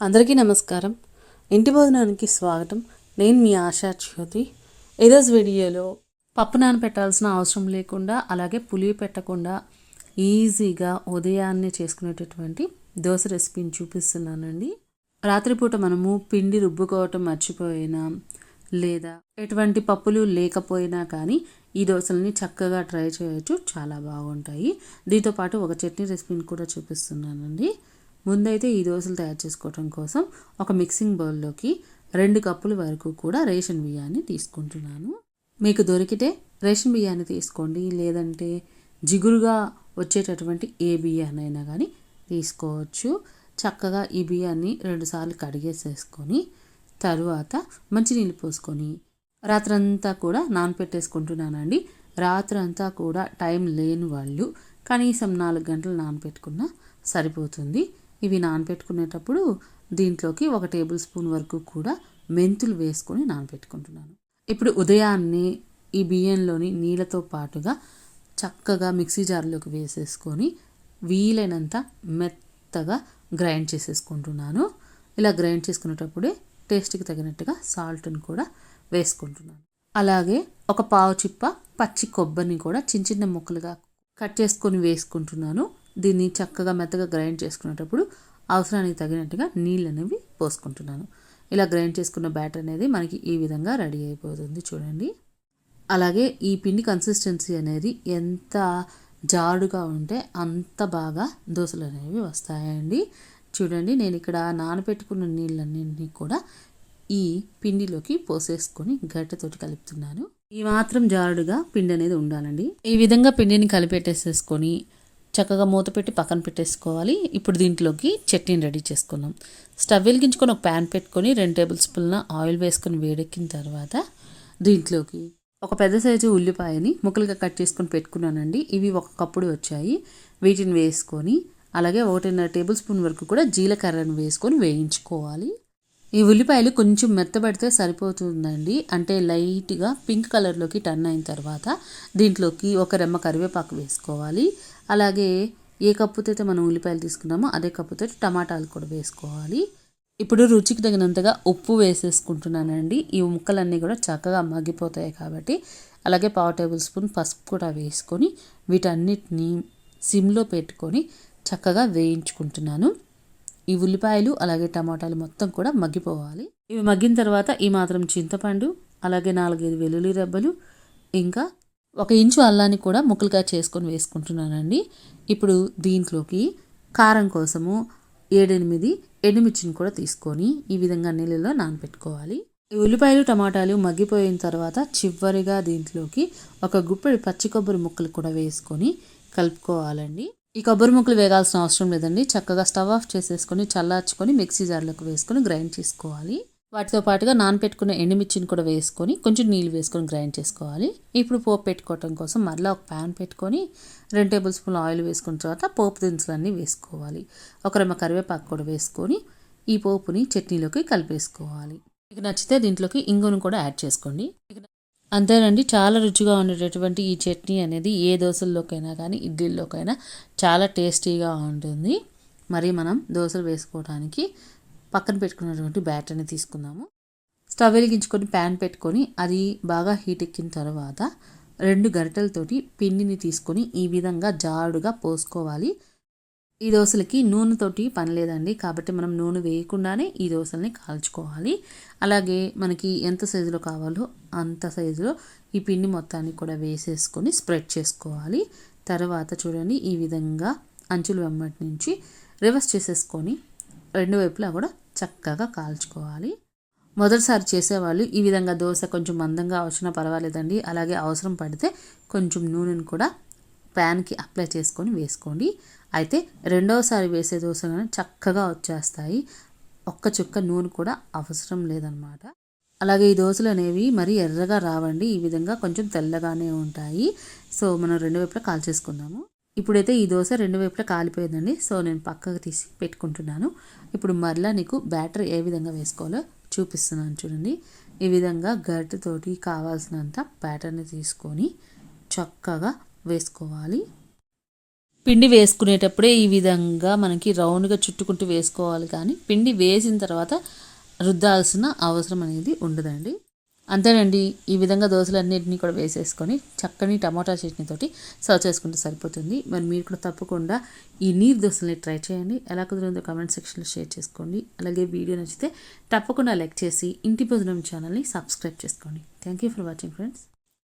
అందరికీ నమస్కారం. ఇంటి భోజనానికి స్వాగతం. నేను మీ ఆశా జ్యోతి. ఈరోజు వీడియోలో పప్పు నానబెట్టాల్సిన అవసరం లేకుండా అలాగే పులివి పెట్టకుండా ఈజీగా ఉదయాన్నే చేసుకునేటటువంటి దోశ రెసిపీని చూపిస్తున్నానండి. రాత్రిపూట మనము పిండి రుబ్బుకోవటం మర్చిపోయినా లేదా ఎటువంటి పప్పులు లేకపోయినా కానీ ఈ దోశల్ని చక్కగా ట్రై చేయొచ్చు. చాలా బాగుంటాయి. దీంతో పాటు ఒక చట్నీ రెసిపీని కూడా చూపిస్తున్నానండి. ముందైతే ఈ దోశలు తయారు చేసుకోవడం కోసం ఒక మిక్సింగ్ బౌల్లోకి రెండు కప్పుల వరకు కూడా రేషన్ బియ్యాన్ని తీసుకుంటున్నాను. మీకు దొరికితే రేషన్ బియ్యాన్ని తీసుకోండి లేదంటే జిగురుగా వచ్చేటటువంటి ఏ బియ్యాన్నైనా కానీ తీసుకోవచ్చు. చక్కగా ఈ బియ్యాన్ని రెండుసార్లు కడిగేసేసుకొని తరువాత మంచినీళ్ళు పోసుకొని రాత్రంతా కూడా నానపెట్టేసుకుంటున్నానండి. రాత్రంతా కూడా టైం లేని వాళ్ళు కనీసం నాలుగు గంటలు నానపెట్టుకున్నా సరిపోతుంది. ఇవి నానపెట్టుకునేటప్పుడు దీంట్లోకి ఒక టేబుల్ స్పూన్ వరకు కూడా మెంతులు వేసుకొని నానపెట్టుకుంటున్నాను. ఇప్పుడు ఉదయాన్నే ఈ బియ్యంలోని నీళ్ళతో పాటుగా చక్కగా మిక్సీ జార్లోకి వేసేసుకొని వీలైనంత మెత్తగా గ్రైండ్ చేసేసుకుంటున్నాను. ఇలా గ్రైండ్ చేసుకునేటప్పుడే టేస్ట్కి తగినట్టుగా సాల్ట్ని కూడా వేసుకుంటున్నాను. అలాగే ఒక పావు చిప్ప పచ్చి కొబ్బరిని కూడా చిన్న చిన్న ముక్కలుగా కట్ చేసుకొని వేసుకుంటున్నాను. దీన్ని చక్కగా మెత్తగా గ్రైండ్ చేసుకునేటప్పుడు అవసరానికి తగినట్టుగా నీళ్ళు అనేవి పోసుకుంటున్నాను. ఇలా గ్రైండ్ చేసుకున్న బ్యాటర్ అనేది మనకి ఈ విధంగా రెడీ అయిపోతుంది చూడండి. అలాగే ఈ పిండి కన్సిస్టెన్సీ అనేది ఎంత జారుడుగా ఉంటే అంత బాగా దోశలు అనేవి వస్తాయండి. చూడండి నేను ఇక్కడ నానబెట్టుకున్న నీళ్ళన్నింటినీ కూడా ఈ పిండిలోకి పోసేసుకొని గడ్డతోటి కలుపుతున్నాను. ఈ మాత్రం జారుడుగా పిండి అనేది ఉండాలండి. ఈ విధంగా పిండిని కలిపెట్టేసేసుకొని చక్కగా మూత పెట్టి పక్కన పెట్టేసుకోవాలి. ఇప్పుడు దీంట్లోకి చట్నీని రెడీ చేసుకుందాం స్టవ్ వెలిగించుకొని ఒక ప్యాన్ పెట్టుకొని రెండు టేబుల్ స్పూన్ల ఆయిల్ వేసుకొని వేడెక్కిన తర్వాత దీంట్లోకి ఒక పెద్ద సైజు ఉల్లిపాయని ముక్కలుగా కట్ చేసుకొని పెట్టుకున్నానండి. ఇవి ఒక కప్పుడు వచ్చాయి. వీటిని వేసుకొని అలాగే ఒకటిన్నర టేబుల్ స్పూన్ వరకు కూడా జీలకర్రను వేసుకొని వేయించుకోవాలి. ఈ ఉల్లిపాయలు కొంచెం మెత్తబడితే సరిపోతుందండి. అంటే లైట్గా పింక్ కలర్లోకి టర్న్ అయిన తర్వాత దీంట్లోకి ఒక రెమ్మ కరివేపాకు వేసుకోవాలి. అలాగే ఏ కప్పుతో అయితే మనం ఉల్లిపాయలు తీసుకున్నామో అదే కప్పుతో టమాటాలు కూడా వేసుకోవాలి. ఇప్పుడు రుచికి తగినంతగా ఉప్పు వేసేసుకుంటున్నానండి. ఈ ముక్కలన్నీ కూడా చక్కగా మగ్గిపోతాయి కాబట్టి అలాగే పావు టేబుల్ స్పూన్ పసుపు కూడా వేసుకొని వీటన్నిటిని సిమ్లో పెట్టుకొని చక్కగా వేయించుకుంటున్నాను. ఈ ఉల్లిపాయలు అలాగే టమాటాలు మొత్తం కూడా మగ్గిపోవాలి. ఇవి మగ్గిన తర్వాత ఈ మాత్రం చింతపండు అలాగే నాలుగైదు వెల్లుల్లి రెబ్బలు ఇంకా ఒక ఇంచు అల్లాన్ని కూడా ముక్కలుగా చేసుకొని వేసుకుంటున్నానండి. ఇప్పుడు దీంట్లోకి కారం కోసము ఏడెనిమిది ఎండుమిర్చిని కూడా తీసుకొని ఈ విధంగా నీళ్ళలో నానబెట్టుకోవాలి ఈ ఉల్లిపాయలు టమాటాలు మగ్గిపోయిన తర్వాత చివరిగా దీంట్లోకి ఒక గుప్పెడి పచ్చి కొబ్బరి ముక్కలు కూడా వేసుకొని కలుపుకోవాలండి. ఈ కొబ్బరి ముక్కలు వేగాల్సిన అవసరం లేదండి. చక్కగా స్టవ్ ఆఫ్ చేసేసుకొని చల్లార్చుకొని మిక్సీ జార్లోకి వేసుకొని గ్రైండ్ చేసుకోవాలి. వాటితో పాటుగా నానపెట్టుకున్న ఎండుమిర్చిని కూడా వేసుకొని కొంచెం నీళ్ళు వేసుకొని గ్రైండ్ చేసుకోవాలి. ఇప్పుడు పోపు పెట్టుకోవటం కోసం మరలా ఒక ప్యాన్ పెట్టుకొని రెండు టేబుల్ స్పూన్ ఆయిల్ వేసుకున్న తర్వాత పోపు దినుసులన్నీ వేసుకోవాలి. ఒక రెమ్మ కరివేపాకు కూడా వేసుకొని ఈ పోపుని చట్నీలోకి కలిపేసుకోవాలి. మీకు నచ్చితే దీంట్లోకి ఇంగును కూడా యాడ్ చేసుకోండి. అంతేనండి చాలా రుచిగా ఉండేటటువంటి ఈ చట్నీ అనేది ఏ దోశల్లోకైనా కానీ ఇడ్లీల్లోకైనా చాలా టేస్టీగా ఉంటుంది. మరి మనం దోశలు వేసుకోవడానికి పక్కన పెట్టుకున్నటువంటి బ్యాటర్ని తీసుకుందాము. స్టవ్ వెలిగించుకొని ప్యాన్ పెట్టుకొని అది బాగా హీట్ ఎక్కిన తర్వాత రెండు గరిటెలతోటి పిండిని తీసుకొని ఈ విధంగా జారుడుగా పోసుకోవాలి. ఈ దోశలకి నూనెతోటి పని లేదండి. కాబట్టి మనం నూనె వేయకుండానే ఈ దోశల్ని కాల్చుకోవాలి. అలాగే మనకి ఎంత సైజులో కావాలో అంత సైజులో ఈ పిండి మొత్తాన్ని కూడా వేసేసుకొని స్ప్రెడ్ చేసుకోవాలి. తర్వాత చూడండి ఈ విధంగా అంచులు వెమ్మటి నుంచి రివర్స్ చేసేసుకొని రెండు వైపులా కూడా చక్కగా కాల్చుకోవాలి. మొదటిసారి చేసేవాళ్ళు ఈ విధంగా దోశ కొంచెం మందంగా వచ్చినా పర్వాలేదండి. అలాగే అవసరం పడితే కొంచెం నూనెను కూడా ప్యాన్కి అప్లై చేసుకొని వేసుకోండి. అయితే రెండవసారి వేసే దోశలు చక్కగా వచ్చేస్తాయి. ఒక్క చుక్క నూనె కూడా అవసరం లేదనమాట. అలాగే ఈ దోశలు అనేవి మరీ ఎర్రగా రావండి. ఈ విధంగా కొంచెం తెల్లగానే ఉంటాయి. సో మనం రెండు వైపులా కాల్చేసుకుందాము. ఇప్పుడైతే ఈ దోశ రెండు వైపులా కాలిపోయిందండి. సో నేను పక్కకు తీసి పెట్టుకుంటున్నాను. ఇప్పుడు మరలా నీకు బ్యాటర్ ఏ విధంగా వేసుకోవాలో చూపిస్తున్నాను చూడండి. ఈ విధంగా గరిటెతోటి కావాల్సినంత బ్యాటర్ని తీసుకొని చక్కగా వేసుకోవాలి. పిండి వేసుకునేటప్పుడే ఈ విధంగా మనకి రౌండ్గా చుట్టుకుంటూ వేసుకోవాలి కానీ పిండి వేసిన తర్వాత రుద్దాల్సిన అవసరం అనేది ఉండదండి. అంతేనండి ఈ విధంగా దోశలన్నింటినీ కూడా వేసేసుకొని చక్కని టమాటా చట్నీతోటి సర్వ్ చేసుకుంటే సరిపోతుంది. మరి మీరు కూడా తప్పకుండా ఈ నీరు దోశల్ని ట్రై చేయండి. ఎలా కుదిరిందో కామెంట్ సెక్షన్లో షేర్ చేసుకోండి. అలాగే వీడియో నచ్చితే తప్పకుండా లైక్ చేసి ఇంటి భోజనం ఛానల్ని సబ్స్క్రైబ్ చేసుకోండి. Thank you for watching friends.